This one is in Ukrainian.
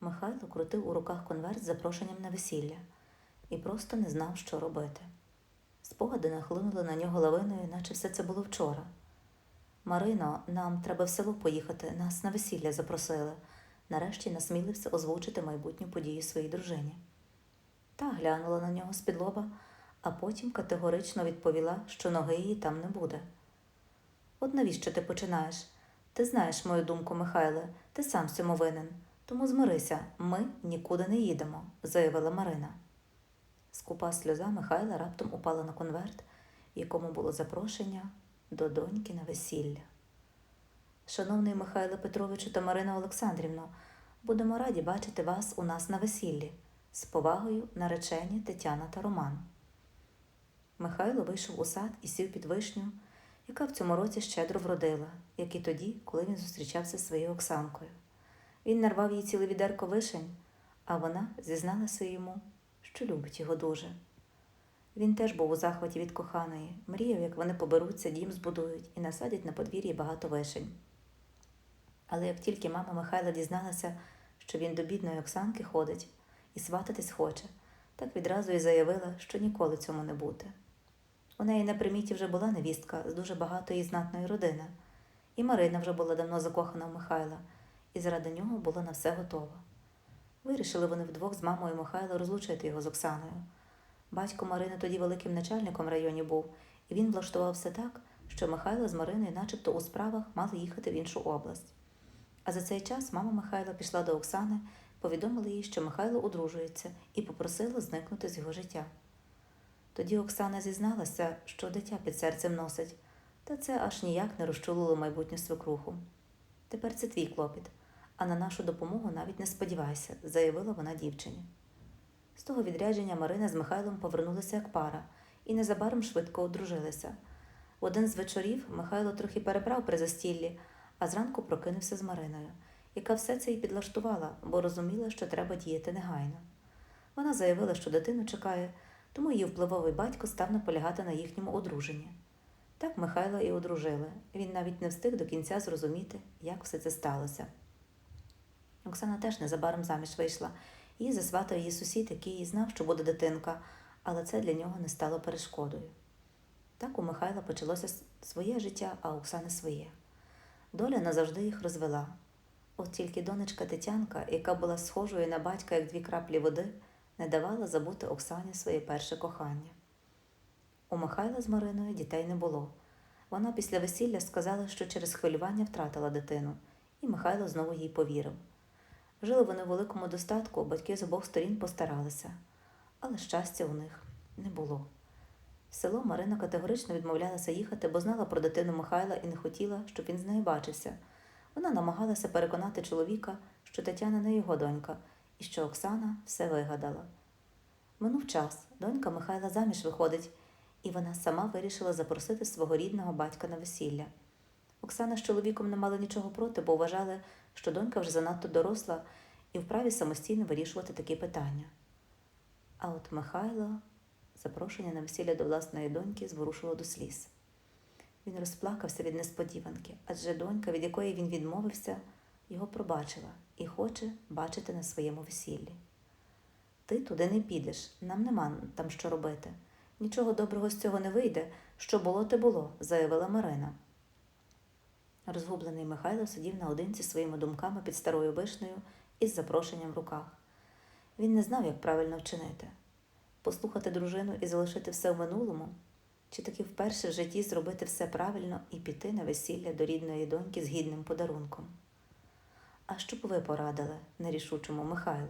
Михайло крутив у руках конверт з запрошенням на весілля і просто не знав, що робити. Спогади нахлинули на нього лавиною, наче все це було вчора. Марино, нам треба в село поїхати, нас на весілля запросили. Нарешті насмілився озвучити майбутню подію своїй дружині. Та глянула на нього з-під лоба, а потім категорично відповіла, що ноги її там не буде. От навіщо ти починаєш? Ти знаєш мою думку, Михайле, ти сам цьому винен. Тому змирися, ми нікуди не їдемо, заявила Марина. Скупа сльоза Михайла раптом упала на конверт, якому було запрошення до доньки на весілля. Шановний Михайло Петровичу та Марина Олександрівно, будемо раді бачити вас у нас на весіллі. З повагою наречені Тетяна та Роман. Михайло вийшов у сад і сів під вишню, яка в цьому році щедро вродила, як і тоді, коли він зустрічався зі своєю Оксанкою. Він нарвав їй ціле відерко вишень, а вона зізналася йому, що любить його дуже. Він теж був у захваті від коханої, мріяв, як вони поберуться, дім збудують і насадять на подвір'ї багато вишень. Але як тільки мама Михайла дізналася, що він до бідної Оксанки ходить і свататись хоче, так відразу і заявила, що ніколи цьому не бути. У неї на приміті вже була невістка з дуже багатої знатної родини, і Марина вже була давно закохана в Михайла, і заради нього була на все готова. Вирішили вони вдвох з мамою Михайла розлучити його з Оксаною. Батько Марини тоді великим начальником в районі був, і він влаштував все так, що Михайло з Мариною, начебто у справах, мали їхати в іншу область. А за цей час мама Михайла пішла до Оксани, повідомила їй, що Михайло одружується, і попросила зникнути з його життя. Тоді Оксана зізналася, що дитя під серцем носить, та це аж ніяк не розчулило майбутню свекруху. Тепер це твій клопіт, а на нашу допомогу навіть не сподівайся, заявила вона дівчині. З того відрядження Марина з Михайлом повернулися як пара і незабаром швидко одружилися. Один з вечорів Михайло трохи перебрав при застіллі, а зранку прокинувся з Мариною, яка все це й підлаштувала, бо розуміла, що треба діяти негайно. Вона заявила, що дитину чекає, тому її впливовий батько став наполягати на їхньому одруженні. Так Михайла і одружили. Він навіть не встиг до кінця зрозуміти, як все це сталося. Оксана теж незабаром заміж вийшла. Її засватав її сусід, який знав, що буде дитинка, але це для нього не стало перешкодою. Так у Михайла почалося своє життя, а у Оксани своє. Доля назавжди їх розвела. От тільки донечка Тетянка, яка була схожою на батька, як дві краплі води, не давала забути Оксані своє перше кохання. У Михайла з Мариною дітей не було. Вона після весілля сказала, що через хвилювання втратила дитину, і Михайло знову їй повірив. Жили вони в великому достатку, батьки з обох сторін постаралися, але щастя у них не було. В село Марина категорично відмовлялася їхати, бо знала про дитину Михайла і не хотіла, щоб він з нею бачився. Вона намагалася переконати чоловіка, що Тетяна не його донька і що Оксана все вигадала. Минув час, донька Михайла заміж виходить, і вона сама вирішила запросити свого рідного батька на весілля. Оксана з чоловіком не мали нічого проти, бо вважали, що донька вже занадто доросла і вправі самостійно вирішувати такі питання. А от Михайло запрошення на весілля до власної доньки зворушило до сліз. Він розплакався від несподіванки, адже донька, від якої він відмовився, його пробачила і хоче бачити на своєму весіллі. Ти туди не підеш, нам нема там що робити. Нічого доброго з цього не вийде, що було, те було, заявила Марина. Розгублений Михайло сидів наодинці своїми думками під старою вишнею із запрошенням в руках. Він не знав, як правильно вчинити послухати дружину і залишити все в минулому, чи таки вперше в житті зробити все правильно і піти на весілля до рідної доньки з гідним подарунком. А що б ви порадили нерішучому Михайлу?